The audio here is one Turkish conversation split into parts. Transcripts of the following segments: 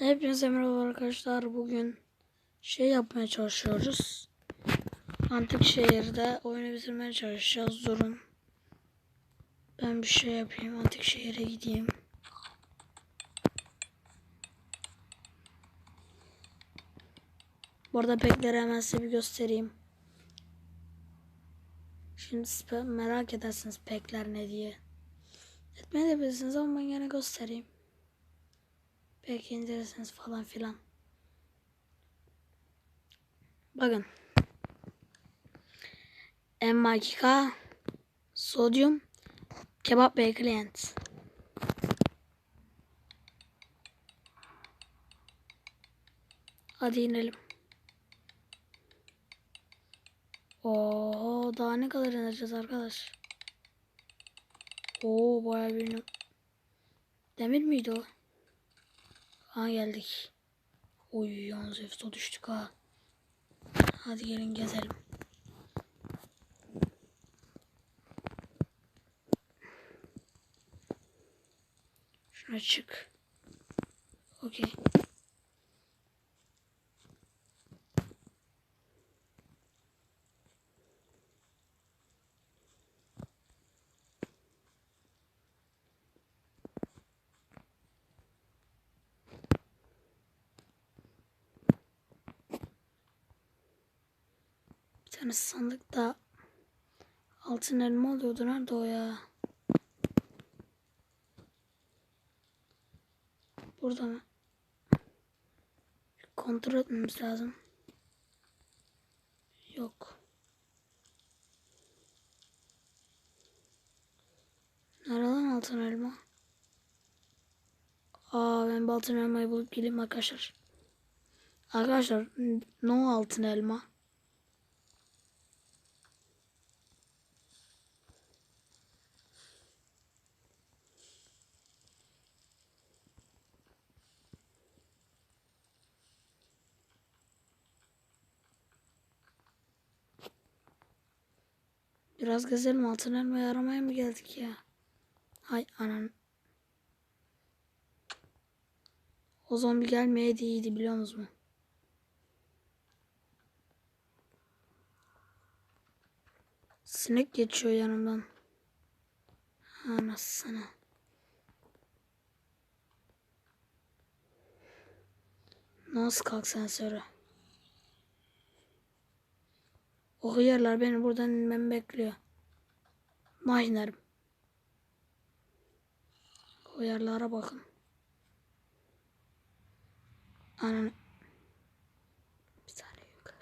Hepinize merhaba arkadaşlar. Bugün şey yapmaya çalışıyoruz. Antik şehirde oyunu bitirmeye çalışacağız. Durun. Ben bir şey yapayım. Antik şehire gideyim. Bu arada pekleri hemen size bir göstereyim. Şimdi merak edersiniz pekler ne diye. Etmeyebilirsiniz ama ben gene göstereyim. Belki indirirsiniz falan filan. Bakın. M2K sodyum kebap ve client. Hadi inelim. Oo daha ne kadar ineceğiz arkadaş? Oo bayağı bir Demir miydi o? Ha geldik. Oy yalnız efso düştük ha. Hadi gelin gezelim. Şuna çık. Okey. Tane sandıkta altın elma oluyordu. Nerede o ya? Burada mı? Kontrol etmemiz lazım. Yok. Nerede lan altın elma? Aa ben altın elmayı bulup geleyim arkadaşlar. Arkadaşlar no altın elma. Biraz gezelim altın elmayı aramaya mı geldik ya? Hay anan. O zombi gelmeyeydi iyiydi biliyor musunuz? Sinek geçiyor yanımdan. Anasını. Nasıl kalk sensörü? O hıyarlar beni buradan inmemi bekliyor. Maynerim. Hıyarlara bakın. Ananı. Bir saniye yukarı.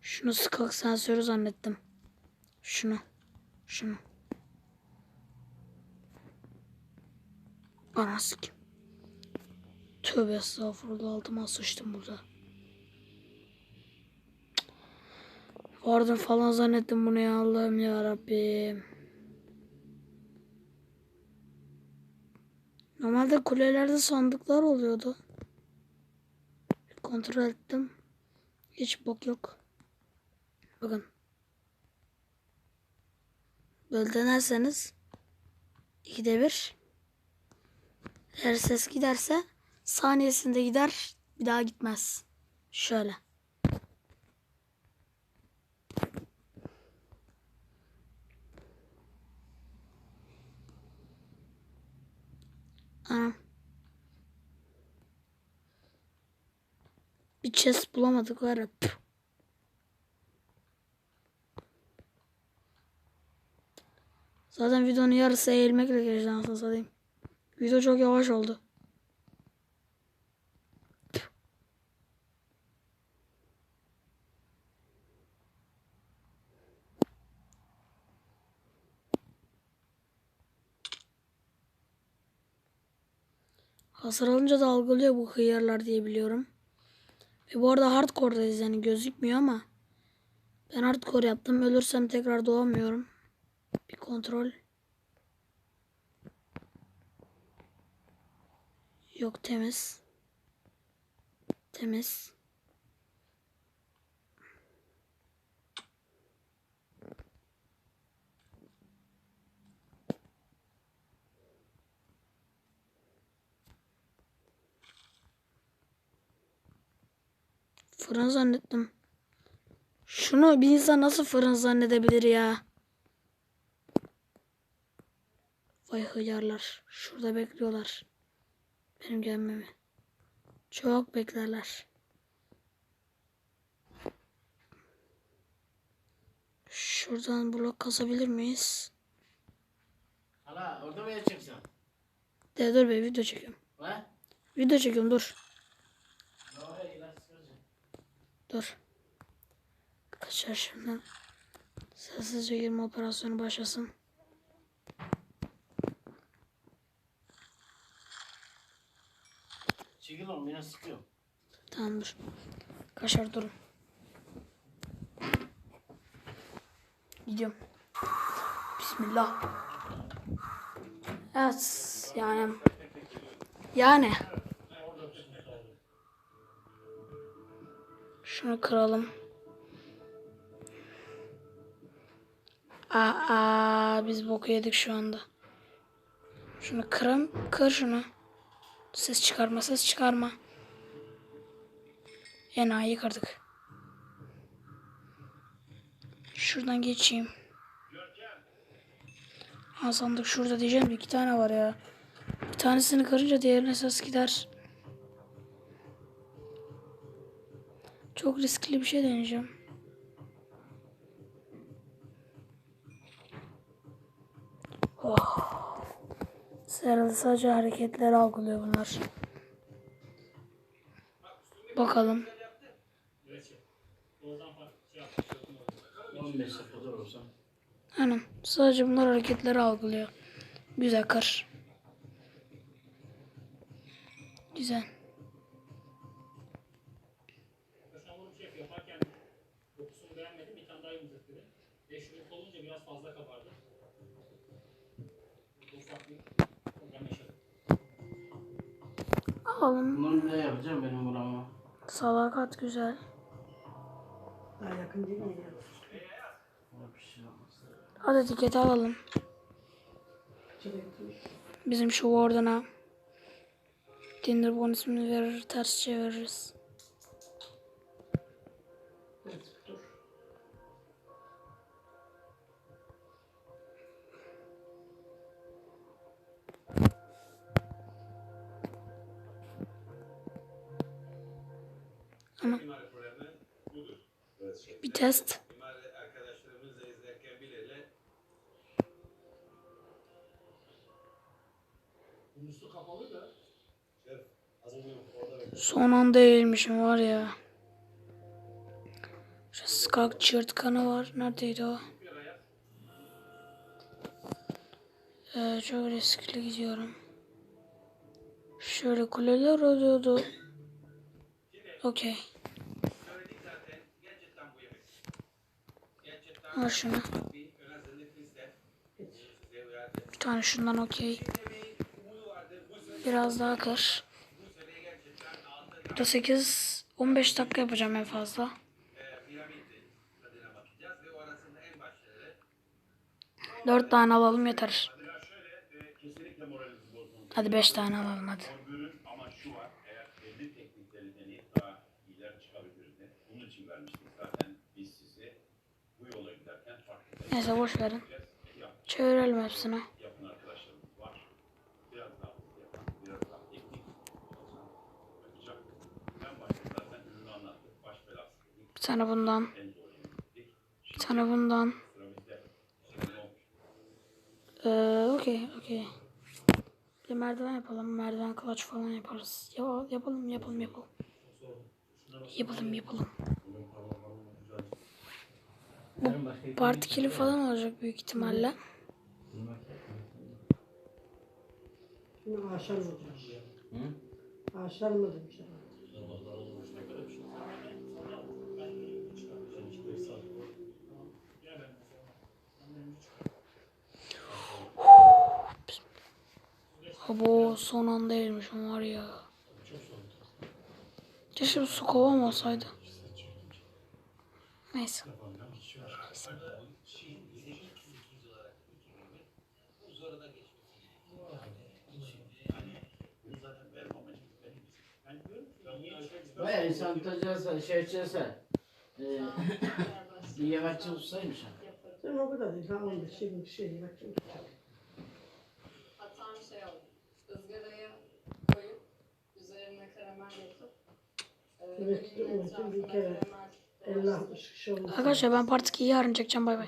Şunu sıkak sensörü zannettim. Şunu. Şunu. Anası kim? Tövbe estağfurullah altıma sıçtım burada. Vardım falan zannettim bunu ya Allah'ım ya Rabbim. Normalde kulelerde sandıklar oluyordu. Kontrol ettim. Hiç bok yok. Bakın. Böyle denerseniz ikide bir eğer ses giderse saniyesinde gider bir daha gitmez. Şöyle. Anam. Bir chest bulamadık var ya. Zaten videonun yarısı eğilmekle geçti anasını satayım. Video çok yavaş oldu. Hasar alınca da bu hıyarlar diye biliyorum. Ve bu arada hardcore'dayız yani gözükmüyor ama ben hardcore yaptım. Ölürsem tekrar doğamıyorum. Bir kontrol. Yok temiz. Temiz. Fırın zannettim. Şunu bir insan nasıl fırın zannedebilir ya? Vay hıyarlar. Şurada bekliyorlar. Benim gelmemi. Çok beklerler. Şuradan blok kasabilir miyiz? Hala orada mı yatacaksın? De dur be video çekiyorum. Ha? Video çekiyorum dur. Dur. Kaçar şimdi. Sessizce girme operasyonu başlasın. Çekil oğlum yine sıkıyorum. Tamam dur. Kaşar durun. Gidiyorum. Bismillah. Evet yani. Yani. Şunu kıralım. Aa, aa biz boku yedik şu anda. Şunu kırım, kır şunu. Ses çıkarma, ses çıkarma. Enayi kırdık. Şuradan geçeyim. Ha sandık şurada diyeceğim iki tane var ya. Bir tanesini kırınca diğerine ses gider. Çok riskli bir şey deneyeceğim. Herhalde sadece hareketleri algılıyor bunlar. Bakalım. 15 sıfır olsa. Aynen. Sadece bunlar hareketleri algılıyor. Güzel kır. Güzel. Biraz fazla Alalım. Bunu ne yapacağım benim burama? Salakat güzel. Daha yakın değil mi bir şey olmaz. Hadi etiketi alalım. Bizim şu Warden'a. Dinderbon ismini verir, ters çeviririz. Bir test. Son anda eğilmişim var ya. Skak çırtkanı var. Neredeydi o? Ee, çok riskli gidiyorum. Şöyle kuleler oluyordu. Okey. Al şunu. bir tane şundan okey. Biraz daha kır. Burada 8 15 dakika yapacağım en fazla. 4 tane alalım yeter. Hadi 5 tane alalım hadi. Öngörün ama şu var eğer belli teknikleri deneyip daha iyiler çıkabiliriz de. Bunun için vermiştik zaten biz sizi bu yola giderken farklı Neyse boş verin. yapacağız. Yap, Çevirelim hepsini. yapın arkadaşlarımız var. Biraz daha hızlı yapan, biraz daha teknik çalışan yapacak. En başta zaten ürünü anlattık. Baş belası dedik. Bir tane bundan. Bir tane bundan. Ee, okey okey. Bir merdiven yapalım. Merdiven kılıç falan yaparız. Ya, yapalım yapalım yapalım. Yapalım yapalım. Başka Partikülü falan olacak büyük ihtimalle. Yine ağaçlar mı olacak? Ağaçlar mı demiş adam? Abo son anda var ya. Keşke su kovam olsaydı. Neyse. Baya insan tutacaksa, şey edecekse, e, bir yemekçi tutsaymış. Sen o kadar değil. 15 20 şey. Hatta şey oldu. ızgaraya koyup üzerine karamel yapıp e, Evet, bir kere Arkadaşlar ben part 2'yi yarın çekeceğim bay bay.